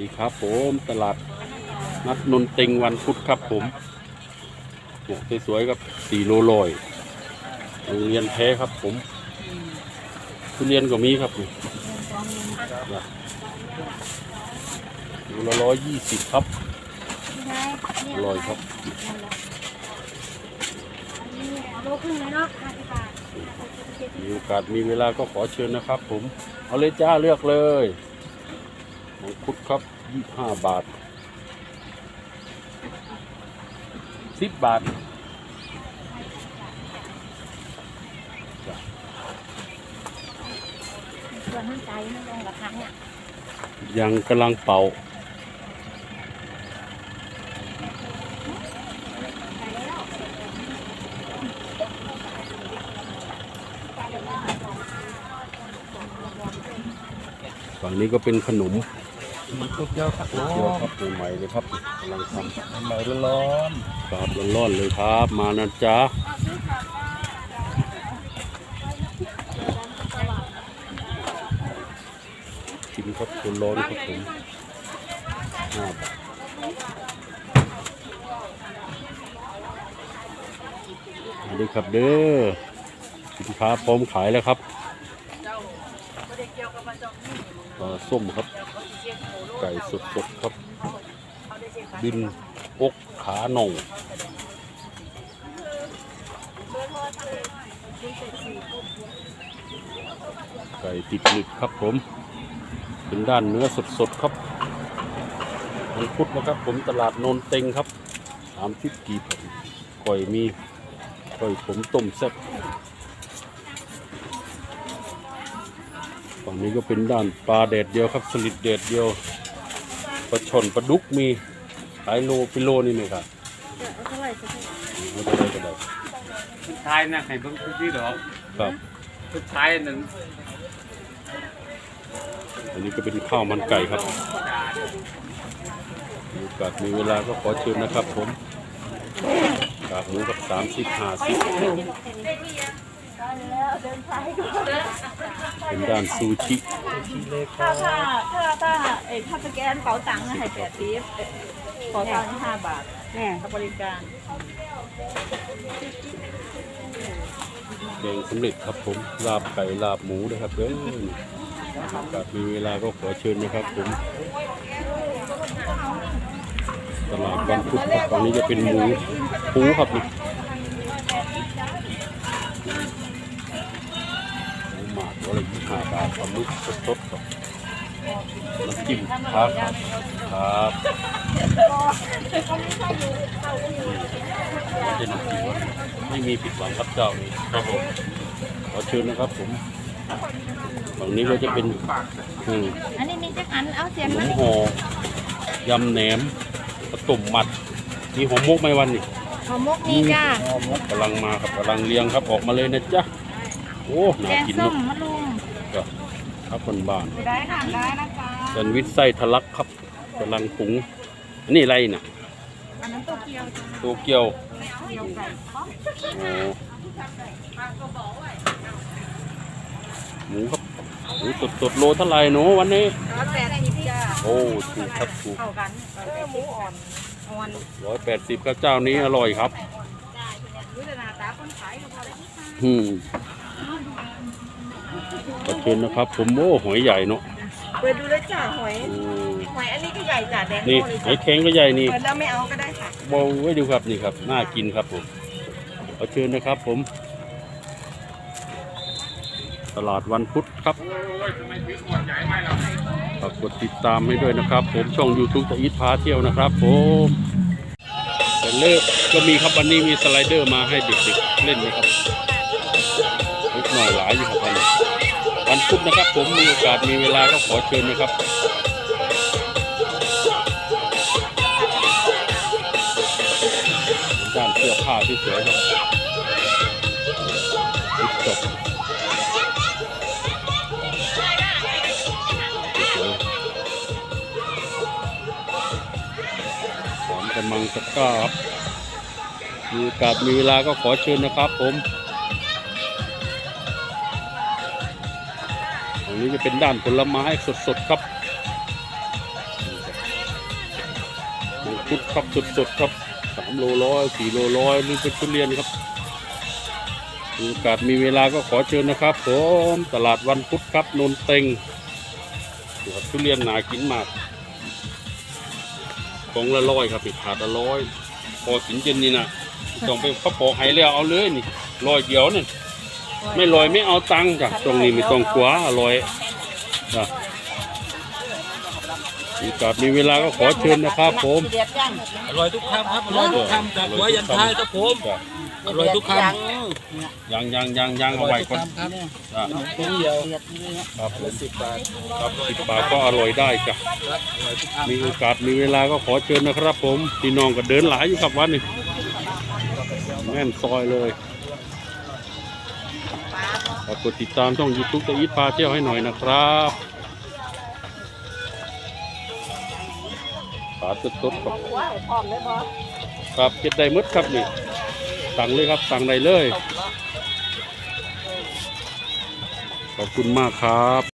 ดีครับผมตลาดนัดนนเต็งวันพุธครับผมเนี่ยสวยๆครับสี่โลลอยโรงเรียนแท้ครับผมทุเรียนก็มีครับนี่นะโลละร้อยยี่สิบครับอร่อยครับโลครึ่งเลยเนาะห้าสิบบาทมีโอกาสมีเวลาก็ขอเชิญนะครับผม เอาเลยจ้าเลือกเลย มังคุดครับยี่ห้าบาทสิบบาทส่วนน้ำใจมันลงกับครั้งเนี่ยยังกำลังเป่าฝั่งนี้ก็เป็นขนมมี ก๋วยเตี๋ยวครับเที่ยวครับปูใหม่เลยครับกำลังทำใหม่ร้อนำครับร้อนๆเลยครับ มานะจ๊ะชิมครับคนร้อนครับผมห้าบาทมาด้วยครับเด้อสินค้าพร้อมขายแล้วครับป ลาส้มครับ ไก่สดๆครับ บินอกขาหน่องไก่ติดหนึบครับผม เป็นด้านเนื้อสดๆครับมันพุธนะครับผมตลาดโนนเต็งครับสามสิบกีบก่อยมีก่อยผมต้มแซ่บ ฝั่งนี้ก็เป็นด้านปลาแดดเดียวครับ สลิดแดดเดียวปลาช่อนปลาดุกมีขายโลเป็นโลนี่ไหมครับเอาเท่าไหร่จะให้ไม่ได้ก็ได้สุดท้ายนะให้เบิ่งที่ดอกครับสุดท้ายนั้นอันนี้ก็เป็นข้าวมันไก่ครับมีโอกาสมีเวลาก็ขอเชิญนะครับผมกากหมูกับสามสิบห้าสิบ เป็นด้านซูชิถ้าถ้าถ้าถ้าเอ้ยถ้าสแกนเป๋าตังค์นะให้แปดปีขอตังค์ห้าบาทแน่กับบริการแกงสำเร็จครับผมลาบไก่ลาบหมูนะครับเด้อมีโอกาสมีเวลาก็ขอเชิญนะครับผมตลาดวันพุธครับตอนนี้จะเป็นหมูปูครับนี่ ตัวละยี่ห้าบาทปลาหมึกสดๆครับน้ำจิ้มครับครับไม่ใช่น้ำจิ้มไม่มีผิดหวังครับเจ้านี่ครับผมขอเชิญนะครับผมฝั่งนี้ก็จะเป็นอืมอันนี้มีจักอันเอาเสียขงนมามห่อยำแหนมกระตุ่มหมัดมีหัวมุกไหมวันนี่หอมมกนี่จ้ากำลังมาครับกำลังเลี้ยงครับออกมาเลยนะจ๊ะ โอ้น่าแกงกินส้เนมอะมะลุงครับครับคนบ้านได้ค่ะได้นะคะแซนด์วิชไส้ทะลักครับกำลังปรุงอันนี้อะไรน่ะอันนั้นโตเกียวจ้ะโตเกียวเกียวไก่โอ้หมูครับหมูสดสดๆโลเท่าไหร่หนูวันนี้ ร้อยแปดสิบจ้าโอ้ถูกครับถูกเข้ากันเออหมูอ่อนอ่อนร้อยแปดสิบครับเจ้านี้อร่อยครับยุทธนาตาคนขายก็พอได้ที่ค่ะอืม ขอเชิญนะครับ ผมโอ้หอยใหญ่เนาะเปิดดูเลยจ้าหอยอืมหอยอันนี้ก็ใหญ่จ้าแดงนี่โม่เลยหอยจ้ะแข็งก็ใหญ่นี่ เปิดแล้วไม่เอาก็ได้ค่ะมองไว้ดูครับนี่ครับน่ากินครับผมขอเชิญนะครับผม ตลาดวันพุธครับฝากกดติดตามให้ด้วยนะครับ ผมช่อง YouTube ตะอีทพาเที่ยวนะครับผมแต่เลิกก็มีครับวันนี้มีสไลเดอร์มาให้เด็กๆเล่นนะครับเล็กหน่อยหลายอยู่ครับวันนี้วัน พุธนะครับ ผมมีโอกาสมีเวลาก็ขอเชิญนะครับด้านเสื้อผ้าที่สวยครับติดจบสอนกำลังตะกร้าครับมีโอกาสมีเวลาก็ขอเชิญนะครับผม นี้จะเป็นด้านผลไม้สดๆครับนี่ครับพุธครับสดๆครับสามโลร้อยสี่โลร้อยหรือเป็นทุเรียนครับโอกาสมีเวลาก็ขอเชิญนะครับผมตลาดวันพุธครับนนเต็งทุเรียนหนากินมากกองละร้อยครับอีกถาดละร้อยพอสินเจนนี่นะต้องไปเขาปอกให้แล้วเอาเลยนี่ร้อยเดียวนี่ ไม่ลอยไม่เอาตังค์จ้ะตรงนี้ไม่ต้องกลัวอร่อยจ้ะมีโอกาสมีเวลาก็ขอเชิญนะครับผมอร่อยทุกคำครับอร่อยทุกคำจากหัวยันท้ายครับผมจ้ะอร่อยทุกคำยังยังยังยังอเอาร่อไว้ยทุกก่อนคำครับจ้ะถุงเดียวครับผมสิบบาทครับสิบบาทก็อร่อยได้จ้ะครับอร่อยทุกคำมีโอกาสมีเวลาก็ขอเชิญนะครับ ผมพี่น้องก็เดินหลายอยู่ครับวันนี้แน่นซอยเลย ฝากกดติดตามช่องยูทูบตะอีทพาเที่ยวให้หน่อยนะครับปลาสดๆครับครับเก็บได้มดครับนี่สั่งเลยครับสั่งได้เลย ขอบคุณมากครับ